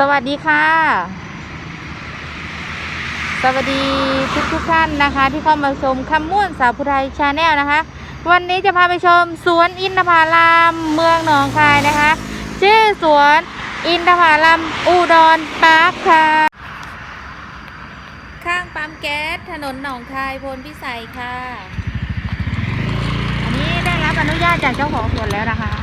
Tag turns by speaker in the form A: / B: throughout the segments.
A: สวัสดีค่ะ สวัสดีทุกทุกท่านนะคะ ที่เข้ามาชมคำม่วนสาวผู้ไทยชาแนลนะคะ วันนี้จะพาไปชมสวนอินทผลัมเมืองหนองคายนะคะ ชื่อสวนอินทผลัมอุดรปาร์คค่ะ ข้างปั๊มแก๊สถนนหนองคายพลพิสัยค่ะ อันนี้ได้รับอนุญาตจากเจ้าของสวนแล้วนะคะ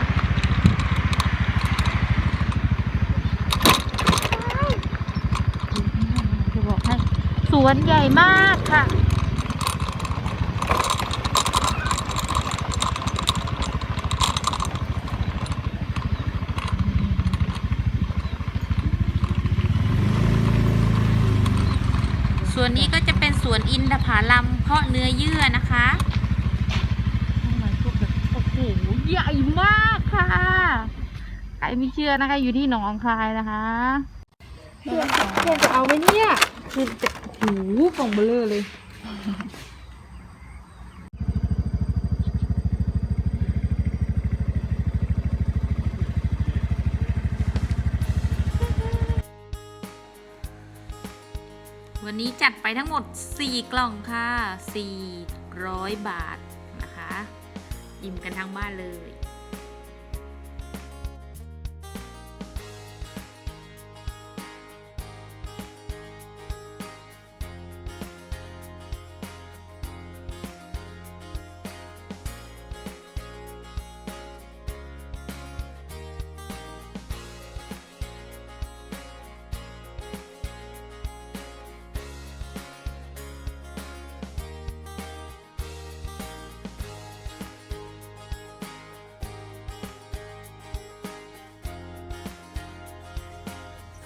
A: บอกให้ สวนใหญ่มากค่ะ ส่วนนี้ก็จะเป็นสวนอินทผลัมเพาะเนื้อเยื่อนะคะโอ้โหใหญ่มากค่ะใครไม่เชื่อนะคะอยู่ที่หนองคายนะคะ
B: เพื่อนจะเอาไหมเนี่ยคือจะ หกล่องเบลเลอร์เลย
A: วันนี้จัดไปทั้งหมด 4 กล่องค่ะ 400 บาทนะคะ อิ่มกันทั้งบ้านเลย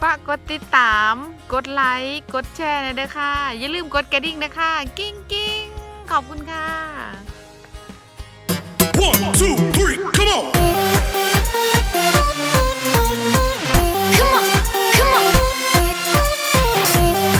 A: ฝากกดติดตาม กดไลค์ กดแชร์นะเด้อค่ะ อย่าลืมกดกระดิ่งนะคะ กิ้งกิ้งขอบคุณค่ะ
C: One, two!